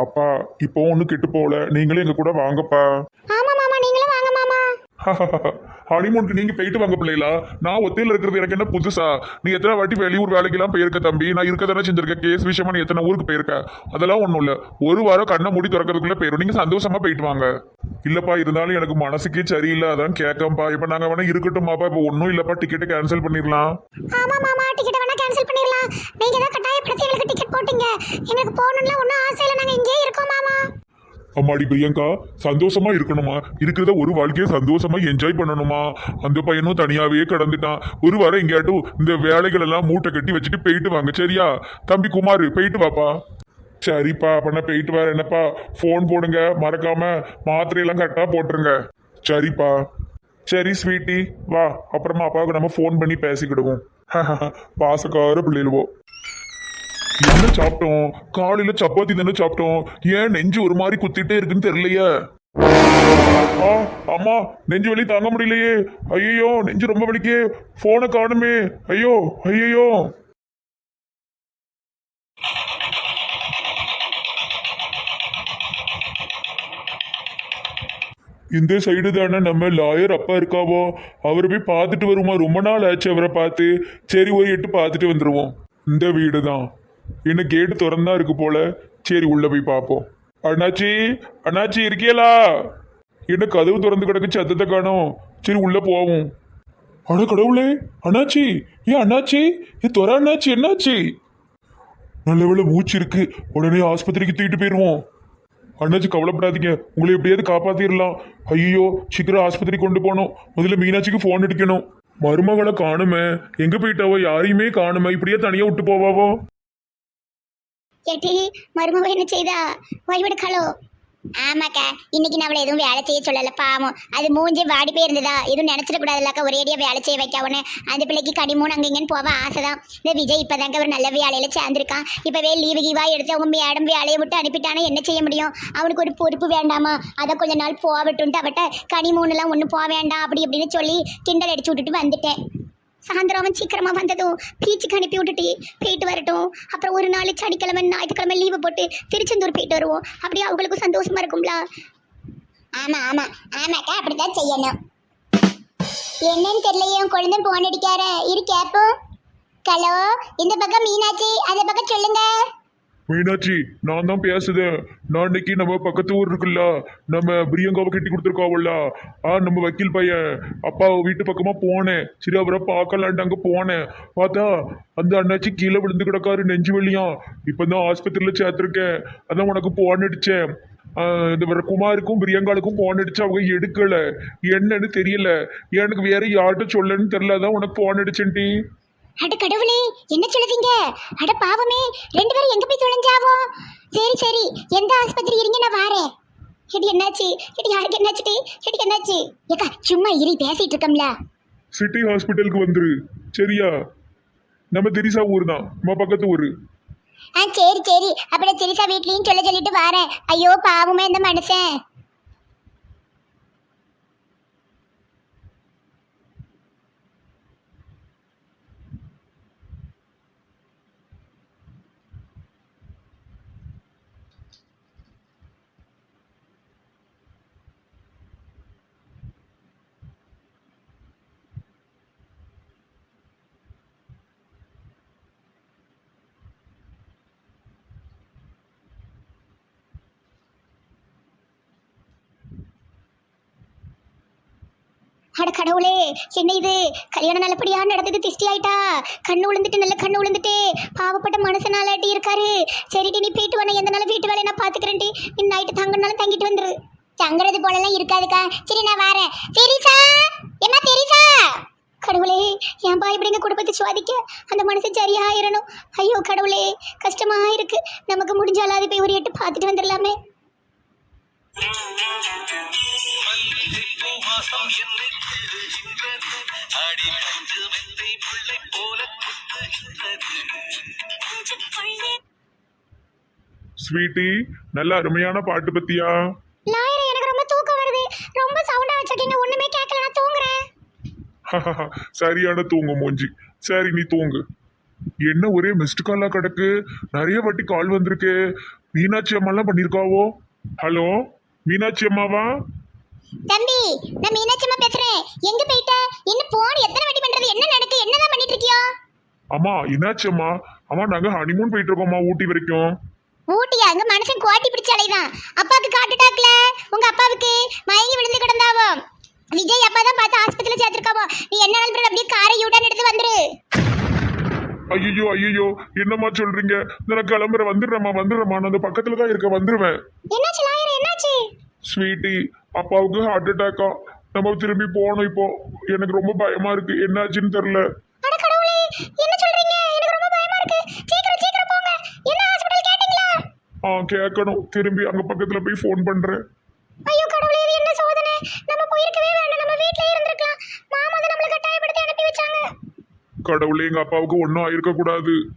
அப்பா இப்போ ஒன்றும் கெட்டு போகல நீங்களே எங்க கூட வாங்கப்பா. ஆமா மாமா நீங்களும் வாங்க மாமா. ஹனிமூனுக்கு நீங்க போயிட்டு வாங்க பிள்ளைகளா? நான் ஒத்தையில இருக்கிறது எனக்கு என்ன புதுசா? நீ எத்தனை வாட்டி வெளியூர் வேலைக்கெல்லாம் போயிருக்க தம்பி? நான் இருக்க தானே செஞ்சிருக்கேன் கேஸ் விஷயமா நீ எத்தனை ஊருக்கு போயிருக்க? அதெல்லாம் ஒண்ணும் இல்ல. ஒரு வாரம் கண்ணை மூடி திறக்கிறதுக்குள்ள போயிடும் நீங்க சந்தோஷமா போயிட்டு வாங்க. இல்லப்பா இருந்தாலும் எனக்கு மனசுக்கே சரியில்லை. அதான் கேட்கப்பா இப்ப நாங்க வேணா இருக்கட்டும்மாப்பா. இப்ப ஒன்றும் இல்லப்பா. டிக்கெட்டை கேன்சல் பண்ணிடலாம். ஆமா மாமா டிக்கெட் வேணா கேன்சல் பண்ணிடலாம் நீங்க தான் கட்டாயப்படுத்தி எங்களுக்கு டிக்கெட் போட்டீங்க. எங்களுக்கு போகணும்ல ஒன்றும் ஆசை இல்லை. நாங்கள் இங்கேயே இருக்கோம் மாமா. அம்மாடி பிரியங்கா சந்தோஷமா இருக்கணுமா? இருக்கிறத ஒரு வாழ்க்கையை சந்தோஷமா என்ஜாய் பண்ணணுமா? அந்த பையனும் தனியாவே கடந்துட்டான். ஒரு வாரம் எங்கேயாட்டும் இந்த வேலைகள் எல்லாம் மூட்டை கட்டி வச்சுட்டு போயிட்டு வாங்க சரியா? தம்பி குமார் போயிட்டு வாப்பா. சரிப்பா அப்ப போயிட்டு வர என்னப்பா ஃபோன் போடுங்க. மறக்காம மாத்திரையெல்லாம் கரெக்டாக போட்டுருங்க. சரிப்பா. சரி ஸ்வீட்டி வா அப்புறமா அப்பாவுக்கு நம்ம ஃபோன் பண்ணி பேசிக்கிடுவோம். பாசக்கார பிள்ளைகளுவோ என்ன சாப்பிட்டோம்? காலையில சப்பாத்தி தானே சாப்பிட்டோம். ஏன் நெஞ்சு ஒரு மாதிரி குத்திட்டே இருக்குன்னு தெரியலையே. ஆ அம்மா நெஞ்சு வலி தாங்க முடியலையே. ஐயோ நெஞ்சு ரொம்ப வலிக்கே. போனை காணுமே. ஐயோ ஐயோ இந்த சைடு தானே நம்ம லாயர் அப்பா இருக்காவோ? அவர் போய் பார்த்துட்டு வருமா ரொம்ப நாள் ஆச்சு அவரை பார்த்து. சரி ஒரு எட்டு பார்த்துட்டு வந்துடுவோம் இந்த வீடு தான். என்ன கேட்டு திறந்தா இருக்கு போல. சரி உள்ள போய் பார்ப்போம். அண்ணாச்சி அண்ணாச்சி இருக்கீங்களா என்ன கதவு திறந்து கிடக்கு சத்தத்தை காணோம். சரி உள்ள போவோம். அட கடவுளே அண்ணாச்சி ஏன் அண்ணாச்சி ஏ துற அண்ணாச்சி என்னாச்சு? நல்ல வேலை மூச்சு இருக்கு. உடனே ஆஸ்பத்திரிக்கு தூக்கிட்டு போயிடுவோம் அண்ணாச்சி கவலைப்படாதீங்க. உங்களை எப்படியாவது காப்பாத்திரலாம். ஐயோ சீக்கிரம் ஆஸ்பத்திரி கொண்டு போகணும். முதல்ல மீனாட்சிக்கு ஃபோன் அடிக்கணும் மருமகளை காணுமே. எங்க போயிட்டாவோ யாரையுமே காணுமே. இப்படியே தனியா விட்டு போவாவோ? ஏட்டி என்ன செய்தா? ஓய்வெடுக்காளோ ஆமாக்கா இன்னைக்கு நம்மள எதுவும் வேலை செய்ய சொல்லல பாவம். அது மூஞ்சி வாடி போயிருந்ததா? எதுவும் நினைச்சிடக்கூடாதுல்லக்கா ஒரேடியா வேலை செய்ய வைக்கவுன்னு அந்த பிள்ளைக்கு கனிமூன் அங்க இங்கன்னு போவ ஆசைதான். இந்த விஜய் இப்பதாங்க ஒரு நல்ல வேலையில சேர்ந்திருக்கான். இப்பவே லீவு கீவா எடுத்து அவங்க மேடம் வேலையை விட்டு அனுப்பிட்டானா என்ன செய்ய முடியும்? அவனுக்கு ஒரு பொறுப்பு வேண்டாமா? அதை கொஞ்ச நாள் போகட்டும்ட்டு அவட்ட கனிமூன்னுலாம் ஒன்றும் போக வேண்டாம் அப்படி இப்படின்னு சொல்லி கிண்டல் அடிச்சு விட்டுட்டு வந்துட்டேன். சாயந்தரம் அவன் சீக்கிரமாக வந்ததும் பீச்சுக்கு அனுப்பி விட்டுட்டு போயிட்டு வரட்டும். அப்புறம் ஒரு நாள் சனிக்கிழமை ஞாயிற்றுக்கிழமை லீவு போட்டு திருச்செந்தூர் போயிட்டு வருவோம். அப்படியே அவங்களுக்கும் சந்தோஷமா இருக்கும்ல? ஆமாம் ஆமாம் ஆமாக்கா அப்படித்தான் செய்யணும். என்னன்னு தெரியலையே உன் குழந்தை போன் அடிக்கார இரு கேப்போம் ஹலோ இந்த பக்கம் மீனாட்சி அந்த பக்கம் சொல்லுங்கள் மீனாட்சி நான் தான் பேசுதேன். நான் இன்னைக்கு நம்ம பக்கத்து ஊர் இருக்குல்ல நம்ம பிரியங்காவை கட்டி கொடுத்துருக்காவல்ல. ஆ நம்ம வக்கீல் பையன். அப்பா வீட்டு பக்கமாக போனேன். சரி அவரை பார்க்கலான்ட்டு அங்கே போனேன். பார்த்தா அந்த அண்ணாச்சி கீழே விழுந்து கிடக்காரு நெஞ்சு வழியா இப்போ தான் ஆஸ்பத்திரியில் சேர்த்துருக்கேன். அதான் உனக்கு போன் அடிச்சேன். இந்த வர குமாருக்கும் பிரியங்காளுக்கும் போன் அடிச்சு அவங்க எடுக்கலை. என்னன்னு தெரியல. எனக்கு வேற யார்கிட்ட சொல்லன்னு தெரில அதான் உனக்கு போன் அடிச்சேன்டி. அட கடவுளே என்ன சொல்லுதீங்க? அட பாவமே ரெண்டு பேரும் எங்க போய் தொலைஞ்சாவோ? சரி சரி எந்த ஆஸ்பத்திரி இருங்க நான் வாரேன். எடி என்னாச்சு? எடி யாருக்கு என்னாச்சுடி எடி என்னாச்சு? ஏக்கா சும்மா இரு பேசிட்டு இருக்கோம்ல. சிட்டி ஹாஸ்பிட்டலுக்கு வந்துரு. சரியா? நம்ம திரிசா ஊர் தான். நம்ம பக்கத்து ஊர். ஆ சரி சரி. அப்படியே திரிசா வீட்லயும் சொல்ல சொல்லிட்டு வாரேன். ஐயோ பாவமே இந்த மனுஷன். அட கடவுளே என்ன இது கல்யாணம் நல்லபடியா நடந்தது திஷ்டி ஆயிட்டா கண்ணு விழுந்துட்டு நல்ல கண்ணு விழுந்துட்டு பாவப்பட்ட மனுஷனாலாட்டி இருக்காரு சரிடி நீ போயிட்டு வந்த எந்த நாள் வீட்டு வேலையை நான் பாத்துக்கிறேன்டி நீ நைட்டு தங்கினாலும் தங்கிட்டு வந்துரு தங்குறது போலலாம் இருக்காதுக்கா சரி நான் வரேன் தெரிசா என்ன தெரிசா கடவுளே என் பாய் இப்படிங்க குடும்பத்தை சுவாதிக்க அந்த மனுஷன் சரியாயிரணும் ஐயோ கடவுளே கஷ்டமா இருக்கு நமக்கு முடிஞ்சாலாது போய் ஒரு எட்டு பார்த்துட்டு வந்துடலாமே அடி நெஞ்சு பிள்ளை போல குத்துகின்றது ஸ்வீட்டி நல்ல அருமையான பாட்டு பத்தியா? லாயர் எனக்கு ரொம்ப தூக்கம் வருது. ரொம்ப சவுண்டா வச்சிருக்கீங்க. ஒண்ணுமே கேட்கல. நான் தூங்குறேன். சரியான தூங்கு மூஞ்சி. சரி நீ தூங்கு. என்ன ஒரே மிஸ்டு காலா கிடக்கு? நிறைய வாட்டி கால் வந்திருக்கு. மீனாட்சி அம்மாலாம் பண்ணியிருக்காவோ ஹலோ மீனாட்சி அம்மாவா? தம்பி நான் மீனாட்சிமா பேசுறேன். எங்க போயிட்ட? என்ன போன் எத்தனை வாட்டி பண்றது? என்ன நடக்கு? என்னதான் பண்ணிட்டு இருக்கியோ அம்மா என்னாச்சு அம்மா நாங்க ஹனிமூன் போயிட்டு இருக்கோம்மா ஊட்டி வரைக்கும். ஊட்டியா? அங்க மனுஷன் கோட்டி பிடிச்ச அலைதான் அப்பாவுக்கு காட்டுட்டாக்ல உங்க அப்பாவுக்கு மயங்கி விழுந்து கிடந்தாவோ? விஜய் அப்பா தான் பார்த்து ஆஸ்பத்திரியில சேர்த்திருக்காவோ? நீ என்ன நாள் அப்படியே காரை யூட்டான் எடுத்து வந்துரு. ஐயோ ஐயோ என்னம்மா சொல்றீங்க? நான் கிளம்புற வந்துடுறேம்மா வந்துடுறேம்மா. நான் அந்த பக்கத்துல தான் இருக்க வந்துடுவேன் என்னாச்சு லாயர் என்னாச்சு? ஸ்வீட்டி அப்பாவுக்கு ஹார்ட் அட்டாக்கா நம்ம திரும்பி போகணும் இப்போ. எனக்கு ரொம்ப பயமா இருக்கு. என்னாச்சுன்னு தெரியல. ஆ கேட்கணும். திரும்பி அங்க பக்கத்துல போய் ஃபோன் பண்றேன். கடவுளே எங்க அப்பாவுக்கு ஒன்றும் ஆயிருக்க கூடாது